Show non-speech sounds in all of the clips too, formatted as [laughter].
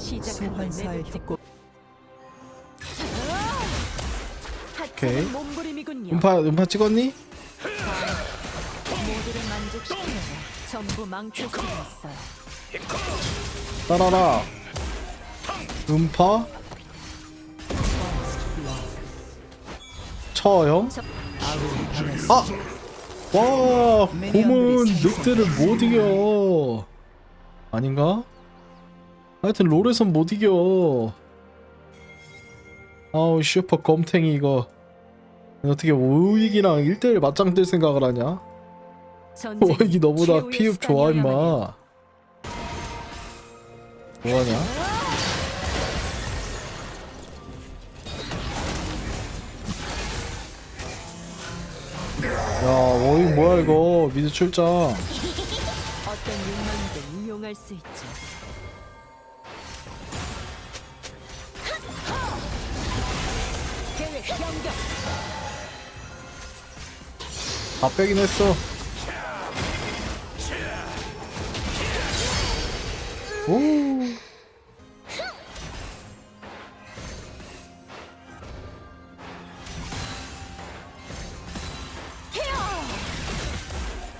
시작한 걸 소환사의 내뱉고 협곡 하찮은 오케이. 몸부림이군요. 음파 음파 찍었니? 모두를 만족시키려 전부. 따라라. 음파. 당했습니다. 아! 와! 곰은 늑대를 못 이겨. 아닌가? 하여튼 롤에선 못 이겨. 아우 슈퍼 검탱이 이거. 어떻게 오익이랑 1대1 맞짱 뜰 생각을 하냐? 오익이 너보다 피흡 좋아. 임마. 뭐하냐? 야 오익 뭐야 이거 미드 출장. 어떤 욕망이든 이용할 수 있죠. 다 빼긴 했어. 오.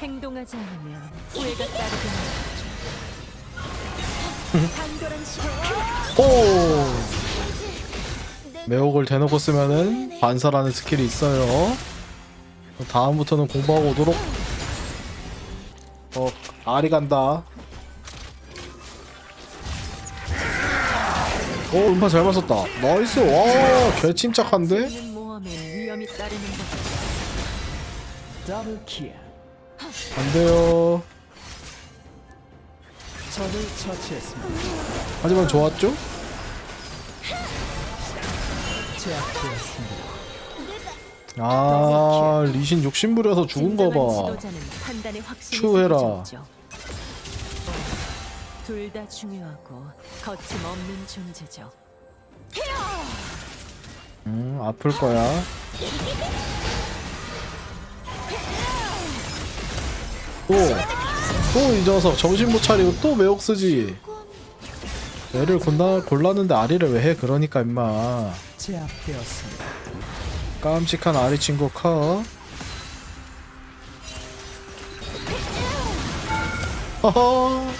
행동하지 않으면 후회가 따르게 하죠. [laughs] 간결한 시간. 오. 매혹을 대놓고 쓰면은 반사라는 스킬이 있어요. 다음부터는 공부하고 오도록. 어, 알이 간다. 오, 음파 잘 맞았다. 나이스. 와, 개 침착한데? 는 모험에 위험이 따르는 것. 더블 킬. 안 돼요. 적을 처치했습니다. 하지만 좋았죠? 제압되었습니다. 아, 리신 욕심부려서 죽은 거 봐. 추해라. 둘 다 중요하고 거침없는 존재죠. 음, 아플 거야. 또, 또 이 녀석 정신 못 차리고 또 매혹 쓰지. 얘를 골라, 골랐는데 아리를 왜 해? 그러니까 임마. 제압되었습니다. 깜찍한 아리 친구 커. 허허.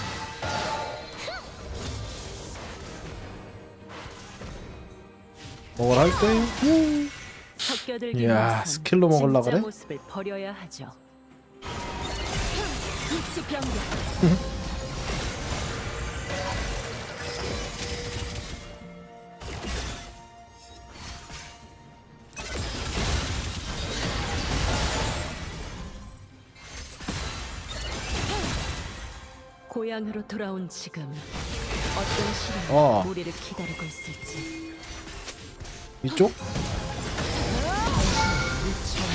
먹을 할 때. 섞여들기 이야, 위해선 스킬로 먹으려 진짜 그래? 모습을 버려야 하죠. 위치 변경. 고향으로 돌아온 지금 어떤 시련이 어. 우리를 기다리고 있을지 이쪽?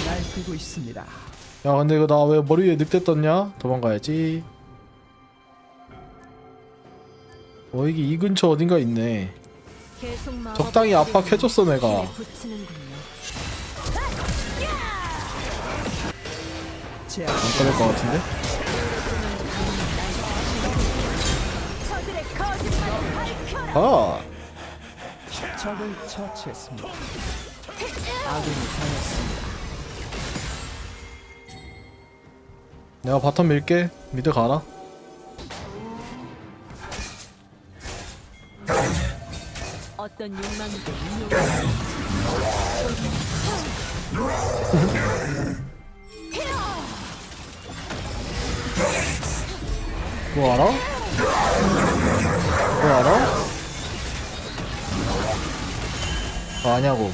날뛰고 있습니다. 야, 근데 이거 나 왜 머리 위에 늑대 떴냐? 도망가야지. 어, 이게 이 근처 어딘가 있네. 계속 적당히 압박해줬어, 내가. 힘에 붙이는군요. 제압. 안 꺼낼 것 같은데? 밝혀라. 아! 적을 처치했습니다. 아군이 당했습니다. 내가 바텀 밀게. 미드 가라. 어떤 있지. 그거 알아? 그거 알아? 그거 아냐고.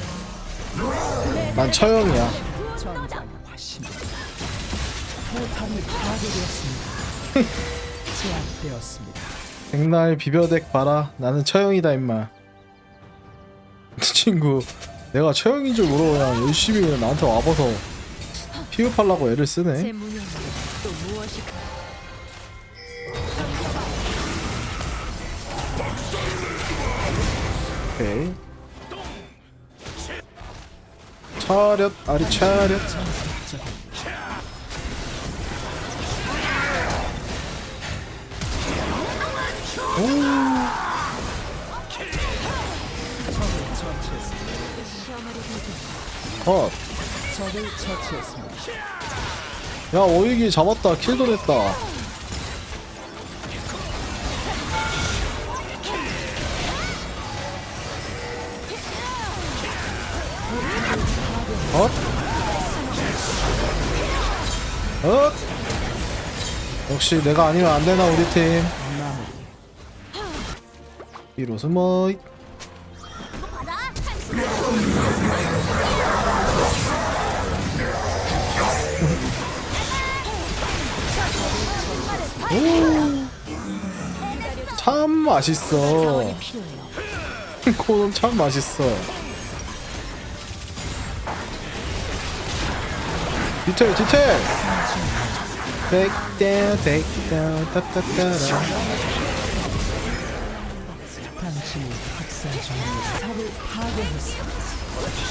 난 처형이야. [laughs] 백날 비벼덱 봐라. 나는 처형이다 임마. 친구, 내가 처형인 줄 모르고 그냥 열심히 그냥 나한테 와봐서 피흡하려고 애를 쓰네. 오케이. 차렷 아리 차렷 오 컷. 야, 어이기 잡았다. 킬도 냈다. 어? 어? 역시 내가 아니면 안 되나 우리 팀. 위로 숨어 오. 참 맛있어. [laughs] 코는 참 맛있어 디테일 디테일 Take down take down 따따따라.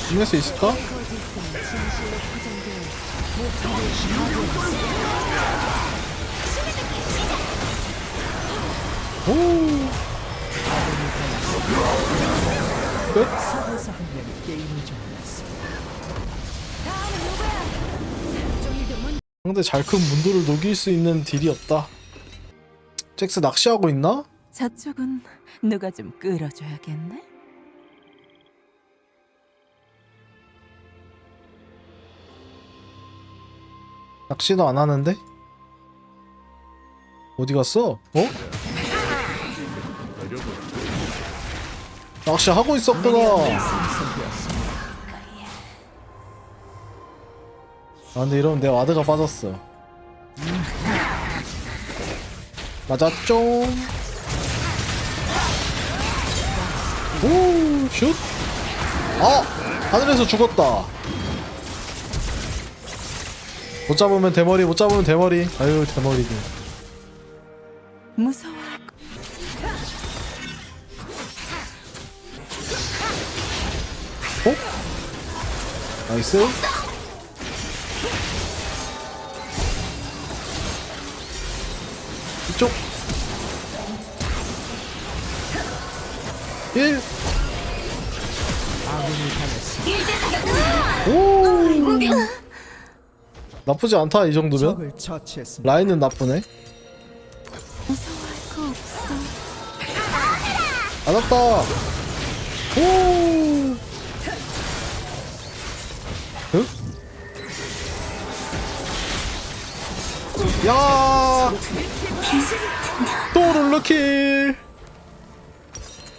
끝낼 수 있을까? 오. 끝? 상대 잘 큰 문도를 녹일 수 있는 딜이 없다. 잭스 낚시하고 있나? 저쪽은 누가 좀 끌어줘야겠네. 낚시도 안 하는데? 어디 갔어? 어? 낚시 하고 있었구나. 아 근데 이러면 내 와드가 빠졌어. 맞았죠? 오, 슛. 아, 하늘에서 죽었다. 못 잡으면 대머리, 못 잡으면 대머리. 아유, 대머리들. 무서워할 거. 어? 나이스. 이쪽. 1. 아군이 당했습니다. 오. 나쁘지 않다, 이 정도면. 라인은 나쁘네. 없어. 맞았다. 오. 응? 야. 또 룰루킬.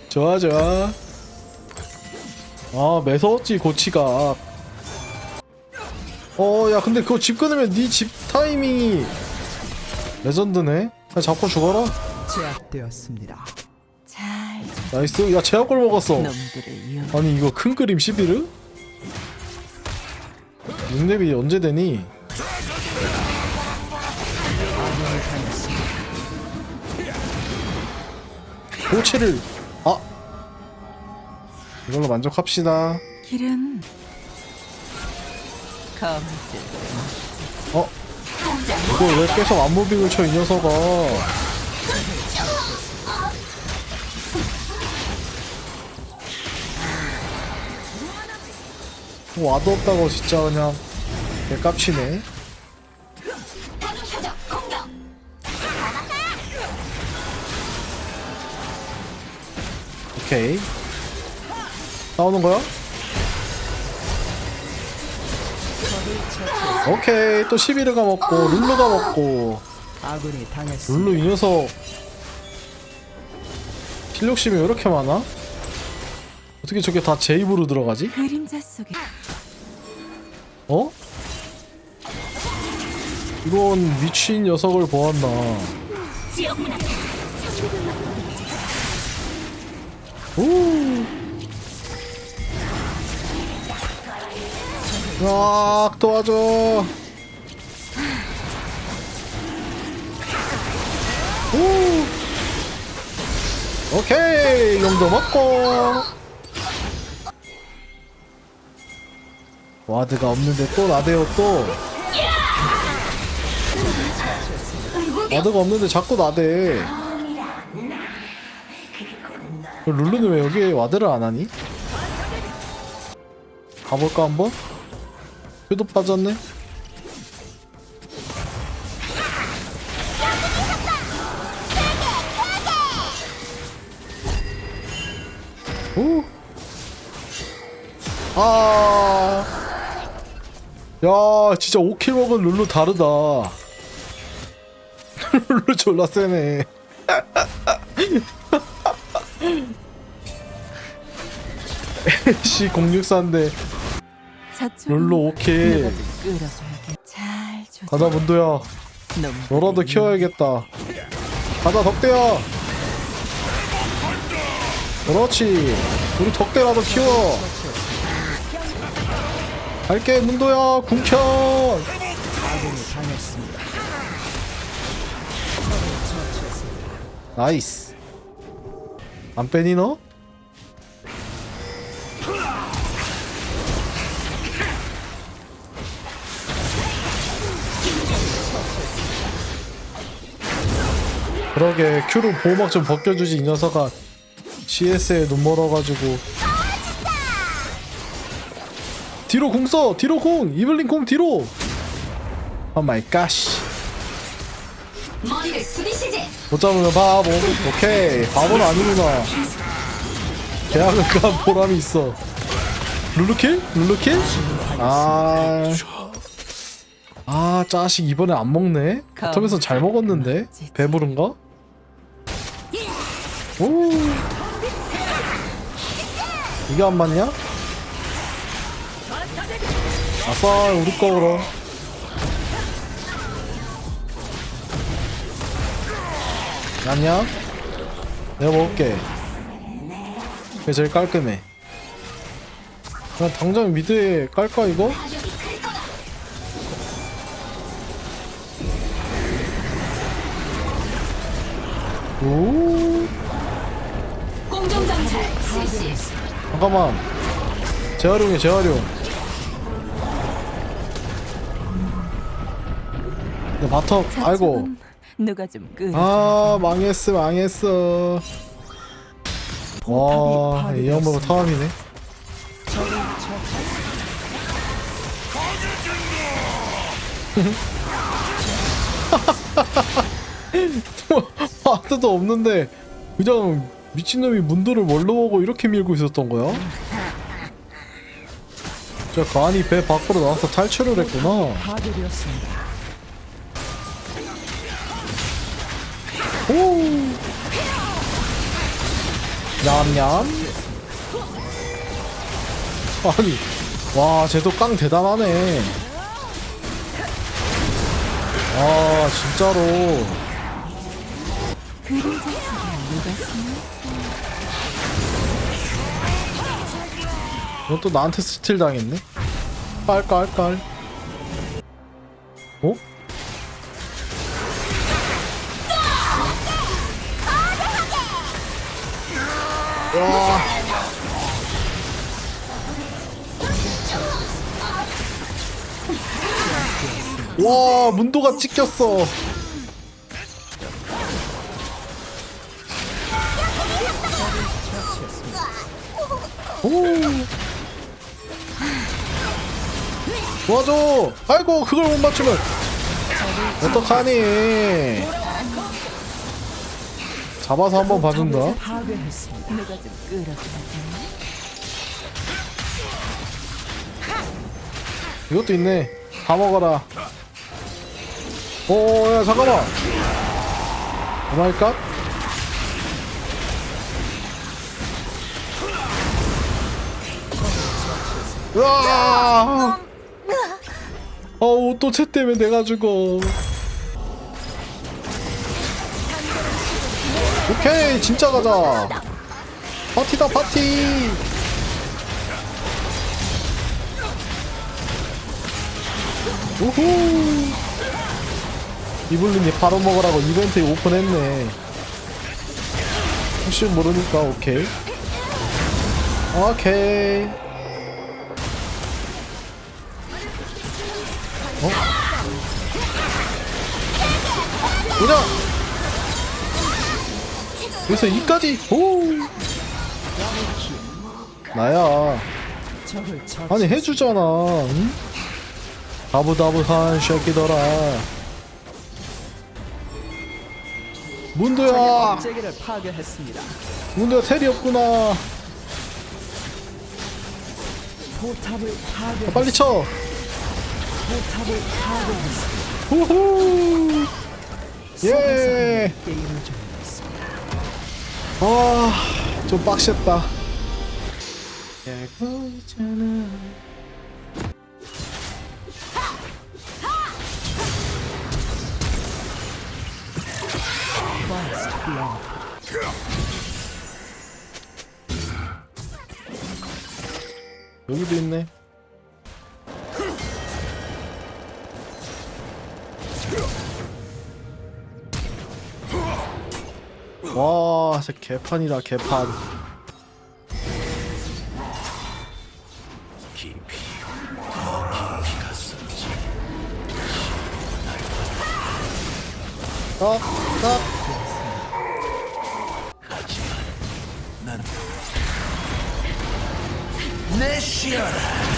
좋아 좋아. 아 매서웠지 고치가. 어 야 근데 그거 집 끊으면 네 집 타이밍이 레전드네. 그냥 잡고 죽어라. 제압되었습니다. 잘 나이스. 야 제약골 먹었어. 아니 이거 큰 그림 11을? 6렙이 언제 되니? 고치를. 아. 이걸로 만족합시다. 길은. 어? 이걸 왜 계속 안무빙을 쳐 이 녀석아? 뭐 와도 없다고 진짜 그냥. 개 깝치네 오케이 싸우는 거야? 오케이 또 시비르가 먹고 룰루가 먹고 아군이. 룰루 이 녀석 필욕심이 왜 이렇게 많아? 어떻게 저게 다 제 입으로 들어가지? 그림자 속에 어? 이런 미친 녀석을 보았나 오으 악 도와줘. 오 오케이 용도 먹고. 와드가 없는데 또 나대요 또. 와드가 없는데 자꾸 나대 룰루는 왜 여기에 와드를 안 하니? 가볼까 한번? 큐도 빠졌네 오. 아. 야, 진짜 5킬 먹은 룰루 다르다. [laughs] 룰루 졸라 세네. 씨 064인데 룰루 5킬. 잘 조절. 가자 문도야. 너라도 키워야겠다. 가자 덕대야. 그렇지. 우리 덕대라도 키워. 갈게 문도야 궁켜. 나이스. 안 빼니 너? 그러게 큐로 보호막 좀 벗겨주지 이 녀석아 CS에 눈 멀어가지고 뒤로 궁 써! 뒤로 궁! 이블린 궁 뒤로! 오 마이 숙이시지. 못 잡으면 바보 오케이 바보는 아니구나 계약은 간 보람이 있어 룰루킬? 룰루킬? 아... 아 짜식 이번에 안 먹네? 바텀에서 잘 먹었는데? 배부른가? 오 이게 안 맞냐? 아싸 우리 거 그럼 아니야? 내가 먹을게. 그게 제일 깔끔해. 그냥 당장 미드에 깔까 이거? 오 잠깐만. 재활용해 재활용. 내 바텀 아이고. 누가 좀 끄. 아 망했어 망했어. 와이 양반은 타함이네. 하드도 없는데 그냥 미친놈이 문도를 뭘로 보고 이렇게 밀고 있었던 거야? 저 간이 배 밖으로 나와서 탈출을 했구나. 오. 냠냠. 아니, 와, 쟤도 깡 대단하네. 아, 진짜로. 이건 또 나한테 스틸 당했네. 깔깔깔. 어? 와. 와, 문도가 찍혔어. 도와줘. 아이고, 그걸 못 맞추면 어떡하니? 잡아서 한번 봐준다. 이것도 있네. 다 먹어라. 오, 야, 잠깐만. 그만할까? 으아! 어우, 또쟤 때문에 내가 죽어. 오케이, 진짜 가자. 파티다, 파티. 우후 이블린이 바로 먹으라고 이벤트 오픈했네 혹시 모르니까 오케이 오케이 보자 여기서 이까지? 오! 나야. 아니 해주잖아 응? 다부다부한 새끼더라. 문도야. 문도야 텔이 없구나. 빨리 쳐. 포탑 예 종료했습니다. 아좀 빡셌다. 여기도 있네 와 진짜 개판이다 개판 딱, 딱. 아군이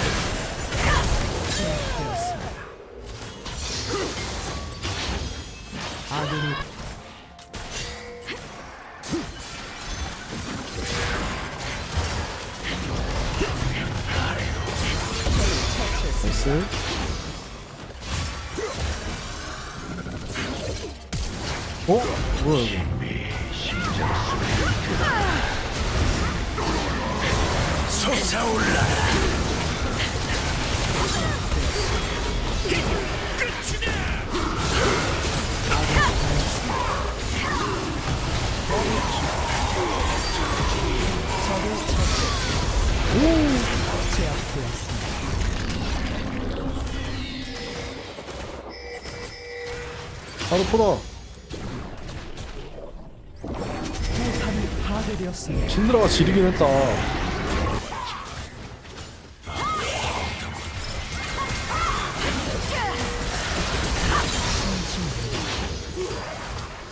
파괴되었습니다. 신드라가 지르긴 했다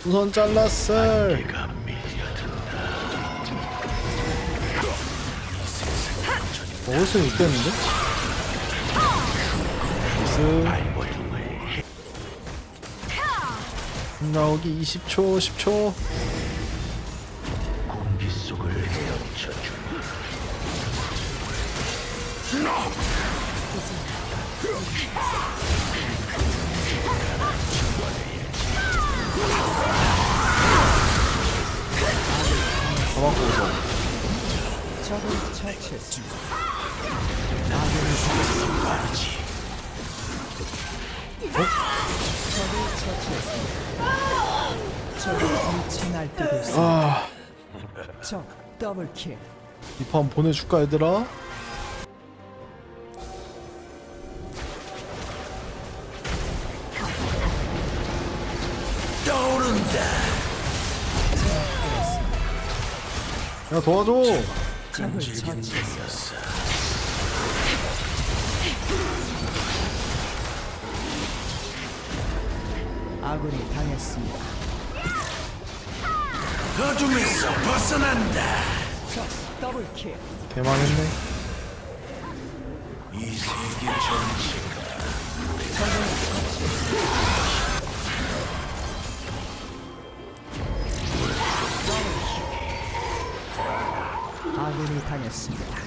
우선 잘랐어 먹을 수는 있겠는데? 나이스 나오기 20초 10초. 잡았고 우선 적을 처치 적을 미쳐 날뛰고 있습니다. 아, 적 더블킬. 이 판 보내줄까 얘들아? 야 도와줘 적을. 아군이 당했습니다. 어둠에서 벗어난다. 개망했네 이 세계 전체가 아군이 당했습니다.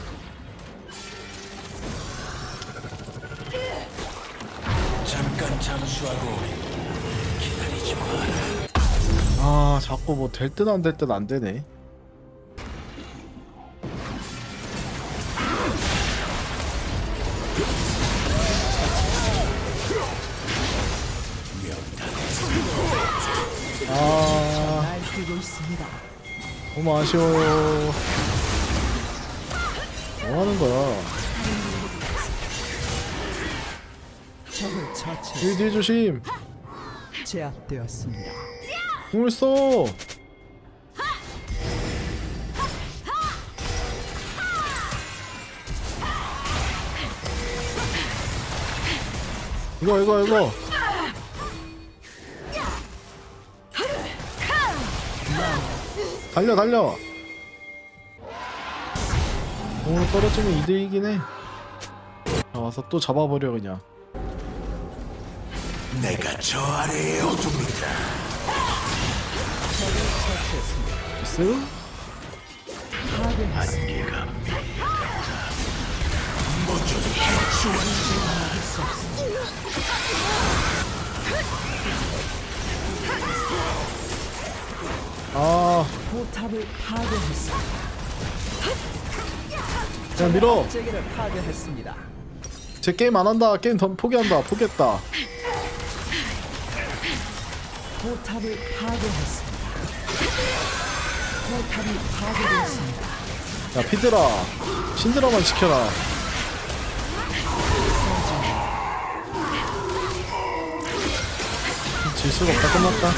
아 자꾸 뭐될 듯 안 될 듯 안 되네 아 있습니다. 너무 아쉬워요 뭐 하는 거야 적을 처치. 뒤에 뒤에 조심 제압되었습니다. 공을 써. 이거 이거 이거. 달려 달려. 공으로 떨어지면 2대2긴 해. 아, 와서 또 잡아버려 그냥. 내가 저 아래의 어둠이다. 나이스 안개가 모조리 해치워 아 포탑을 파괴했습니다. 그냥 밀어 제기를 파괴했습니다. 제 게임 안 한다 게임 더 포기한다 포기했다 포탑을 파괴했습니다. 야 피드라. 신드라만 지켜라. 질 수가 없다 끝났다.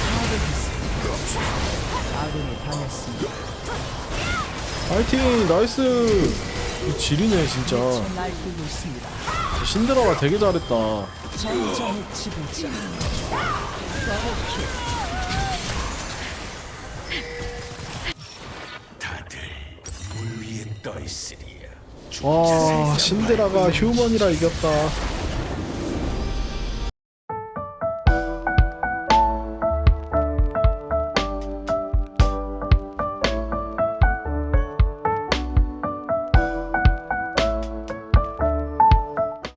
파이팅! 나이스! 이 지리네 진짜. 신드라가 되게 잘했다 와 신드라가 휴먼이라 이겼다